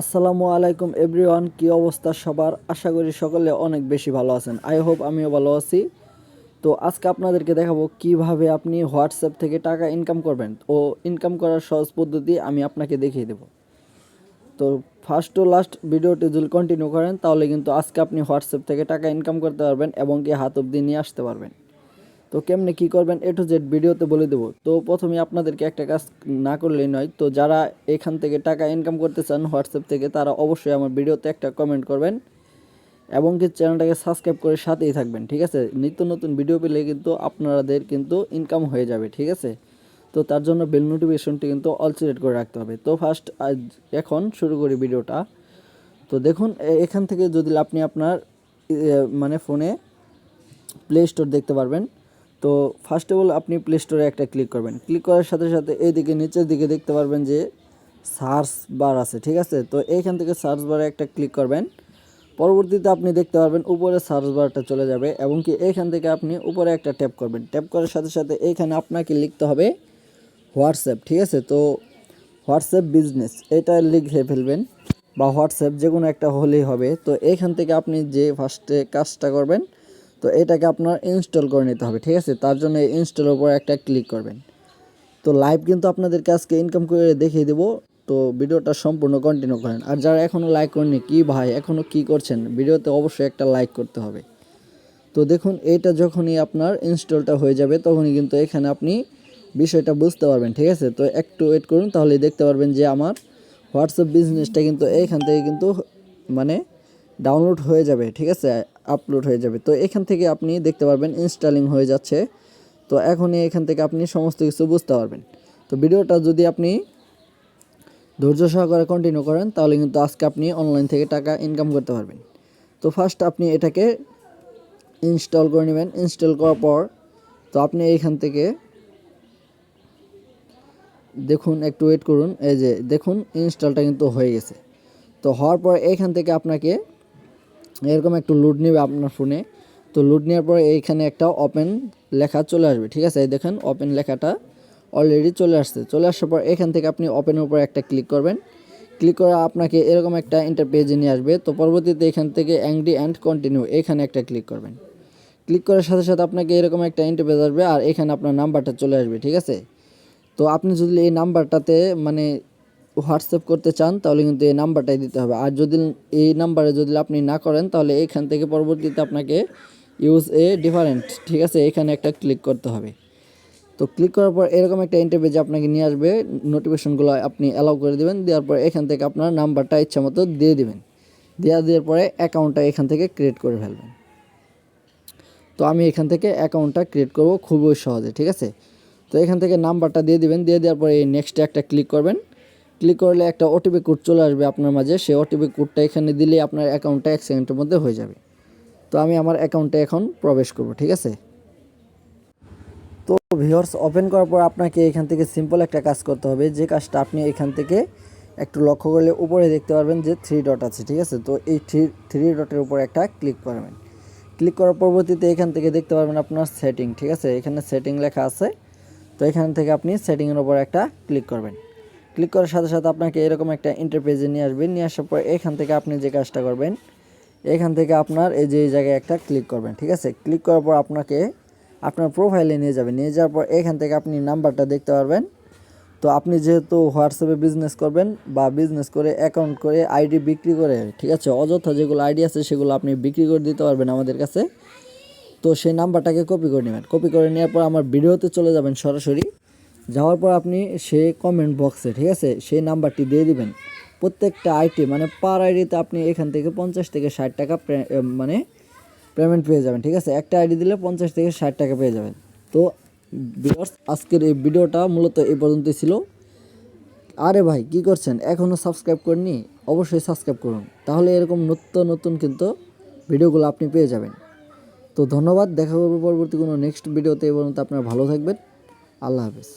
আসসালামু আলাইকুম এভরিওয়ান, কি অবস্থা সবার? আশা করি সকলে অনেক বেশি ভালো আছেন। আই হোপ আমিও ভালো আছি। তো আজকে আপনাদেরকে দেখাবো কীভাবে আপনি হোয়াটসঅ্যাপ থেকে টাকা ইনকাম করবেন। ও ইনকাম করার সহজ পদ্ধতি আমি আপনাকে দেখিয়ে দেবো। তো ফার্স্ট টু লাস্ট ভিডিওটি যদি কন্টিনিউ করেন, তাহলে কিন্তু আজকে আপনি হোয়াটসঅ্যাপ থেকে টাকা ইনকাম করতে পারবেন এবং কি হাত অব্দি নিয়ে আসতে পারবেন। তো কেমনে কি করবেন এ টু জেড ভিডিওতে বলে দেবো। তো প্রথমে আপনাদেরকে একটা কাজ না করলেই নয়, তো যারা এখান থেকে টাকা ইনকাম করতে চান হোয়াটসঅ্যাপ থেকে, তারা অবশ্যই আমার ভিডিওতে একটা কমেন্ট করবেন এবং কি চ্যানেলটাকে সাবস্ক্রাইব করে সাথেই থাকবেন, ঠিক আছে? নিত্য নতুন ভিডিও পেলে কিন্তু আপনাদের কিন্তু ইনকাম হয়ে যাবে, ঠিক আছে? তো তার জন্য বেল নোটিফিকেশনটি কিন্তু অল সিলেক্ট করে রাখতে হবে। তো ফার্স্ট আজ এখন শুরু করি ভিডিওটা। তো দেখুন এখান থেকে যদি আপনি আপনার মানে ফোনে প্লে স্টোর দেখতে পারবেন। তো ফার্স্ট অফ অল আপনি প্লে স্টোরে একটা ক্লিক করবেন। ক্লিক করার সাথে সাথে এইদিকে নিচের দিকে দেখতে পারবেন যে সার্চ বার আছে, ঠিক আছে? তো এইখান থেকে সার্চ বারে একটা ক্লিক করবেন। পরবর্তীতে আপনি দেখতে পারবেন উপরে সার্চ বারটা চলে যাবে এবং কি এইখান থেকে আপনি উপরে একটা ট্যাপ করবেন। ট্যাপ করার সাথে সাথে এইখানে আপনাকে লিখতে হবে হোয়াটসঅ্যাপ ঠিক আছে? তো হোয়াটসঅ্যাপ বিজনেস এটা লিখে ফেলবেন বা হোয়াটসঅ্যাপ যে কোনো একটা হলেই হবে। তো এইখান থেকে আপনি যে ফার্স্টে কাজটা করবেন তো এটাকে আপনার ইনস্টল করে নিতে হবে, ঠিক আছে? তার জন্য ইনস্টলের উপর একটা ক্লিক করবেন। তো লাইভ কিন্তু আপনাদেরকে আজকে ইনকাম করে দেখিয়ে দেবো। তো ভিডিওটা সম্পূর্ণ কন্টিনিউ করেন। আর যারা এখনও লাইক করেননি, কী ভাই এখনও কী করছেন? ভিডিওতে অবশ্যই একটা লাইক করতে হবে। তো দেখুন, এইটা যখনই আপনার ইনস্টলটা হয়ে যাবে, তখনই কিন্তু এখানে আপনি বিষয়টা বুঝতে পারবেন, ঠিক আছে? তো একটু ওয়েট করুন তাহলে দেখতে পারবেন যে আমার হোয়াটসঅ্যাপ বিজনেসটা কিন্তু এইখান থেকে কিন্তু মানে ডাউনলোড হয়ে যাবে, ঠিক আছে? আপলোড হয়ে যাবে। তো এখান থেকে আপনি দেখতে পারবেন ইনস্টলিং হয়ে যাচ্ছে। তো এখনই এখান থেকে আপনি সমস্ত কিছু বুঝতে পারবেন। তো ভিডিওটা যদি আপনি ধৈর্য সহকারে কন্টিনিউ করেন, তাহলে কিন্তু আজকে আপনি অনলাইন থেকে টাকা ইনকাম করতে পারবেন। তো ফার্স্ট আপনি এটাকে ইনস্টল করে নেবেন। ইনস্টল করার পর তো আপনি এইখান থেকে দেখুন, একটু ওয়েট করুন। এই যে দেখুন ইনস্টলটা কিন্তু হয়ে গেছে। তো হওয়ার পর এইখান থেকে আপনাকে এরকম একটু লোড নেবে আপনার ফোনে তো লোড নেওয়ার পর এইখানে একটা ওপেন লেখা চলে আসবে, ঠিক আছে? এই দেখেন ওপেন লেখাটা অলরেডি চলে আসছে। চলে আসার পর এখান থেকে আপনি ওপেনের উপর একটা ক্লিক করবেন। ক্লিক করে আপনাকে এরকম একটা ইন্টারপেজে নিয়ে আসবে। তো পরবর্তীতে এখান থেকে অ্যাংডি অ্যান্ড কন্টিনিউ এখানে একটা ক্লিক করবেন। ক্লিক করার সাথে সাথে আপনাকে এরকম একটা ইন্টারপেজ আসবে আর এখানে আপনার নাম্বারটা চলে আসবে, ঠিক আছে? তো আপনি যদি এই নাম্বারটাতে মানে হোয়াটসঅ্যাপ করতে চান, তাহলে কিন্তু এই নাম্বারটাই দিতে হবে। আর যদি এই নাম্বারে যদি আপনি না করেন, তাহলে এখান থেকে পরবর্তীতে আপনাকে ইউজ এ ডিফারেন্ট ঠিক আছে? এখানে একটা ক্লিক করতে হবে। তো ক্লিক করার পর এরকম একটা ইন্টারভিউ যে আপনাকে নিয়ে আসবে। নোটিফিকেশনগুলো আপনি অ্যালাউ করে দেবেন। দেওয়ার পর এখান থেকে আপনার নাম্বারটা ইচ্ছা মতো দিয়ে দেবেন। দেওয়া দেওয়ার পরে অ্যাকাউন্টটা এখান থেকে ক্রিয়েট করে ফেলবেন। তো আমি এখান থেকে অ্যাকাউন্টটা ক্রিয়েট করব খুবই সহজে, ঠিক আছে? তো এখান থেকে নাম্বারটা দিয়ে দিবেন। দিয়ে দেওয়ার পরে নেক্সটে একটা ক্লিক করবেন। ক্লিক করলে একটা ওটিপি কোড চলে আসবে আপনার মাঝে। সেই ওটিপি কোডটা এখানে দিলে আপনার অ্যাকাউন্টটা এক সেকেন্ডের মধ্যে হয়ে যাবে। তো আমি আমার অ্যাকাউন্টে এখন প্রবেশ করব, ঠিক আছে? তো ভিউয়ার্স ওপেন করার পর আপনাকে এখান থেকে সিম্পল একটা কাজ করতে হবে। যে কাজটা আপনি এখান থেকে একটু লক্ষ্য করলে উপরে দেখতে পারবেন যে থ্রি ডট আছে, ঠিক আছে? তো এই থ্রি থ্রি ডটের উপর একটা ক্লিক করবেন। ক্লিক করার পরবর্তীতে এখান থেকে দেখতে পারবেন আপনার সেটিং ঠিক আছে? এখানে সেটিং লেখা আছে। তো এখান থেকে আপনি সেটিংয়ের উপর একটা ক্লিক করবেন। ক্লিক করার সাথে সাথে আপনাকে এরকম একটা ইন্টারপেজে নিয়ে আসবে। নিয়ে আসার পর এখান থেকে আপনি যে কাজটা করবেন, এখান থেকে আপনার এই যে এই জায়গায় একটা ক্লিক করবেন, ঠিক আছে? ক্লিক করার পর আপনাকে আপনার প্রোফাইলে নিয়ে যাবে। নিয়ে যাওয়ার পর এখান থেকে আপনি নাম্বারটা দেখতে পারবেন। তো আপনি যেহেতু হোয়াটসঅ্যাপে বিজনেস করবেন বা বিজনেস করে অ্যাকাউন্ট করে আইডি বিক্রি করে, ঠিক আছে? অযথা যেগুলো আইডি আছে সেগুলো আপনি বিক্রি করে দিতে পারবেন আমাদের কাছে। তো সেই নাম্বারটাকে কপি করে নেবেন। কপি করে নেওয়ার পর আমার ভিডিওতে চলে যাবেন সরাসরি। যাওয়ার পর আপনি সেই কমেন্ট বক্সে ঠিক আছে? সেই নাম্বারটি দিয়ে দিবেন। প্রত্যেকটা আইটি মানে পার আইডিতে আপনি এখান থেকে পঞ্চাশ থেকে ষাট টাকা মানে পেমেন্ট পেয়ে যাবেন, ঠিক আছে? একটা আইডি দিলে পঞ্চাশ থেকে ষাট টাকা পেয়ে যাবেন। তো আজকের এই ভিডিওটা মূলত এই পর্যন্তই ছিল। আরে ভাই, কি করছেন? এখনও সাবস্ক্রাইব করেননি? অবশ্যই সাবস্ক্রাইব করুন। তাহলে এরকম নতুন নতুন কিন্তু ভিডিওগুলো আপনি পেয়ে যাবেন। তো ধন্যবাদ। দেখা করব পরবর্তী কোনো নেক্সট ভিডিওতে। এই পর্যন্ত আপনারা ভালো থাকবেন। আল্লাহ হাফেজ।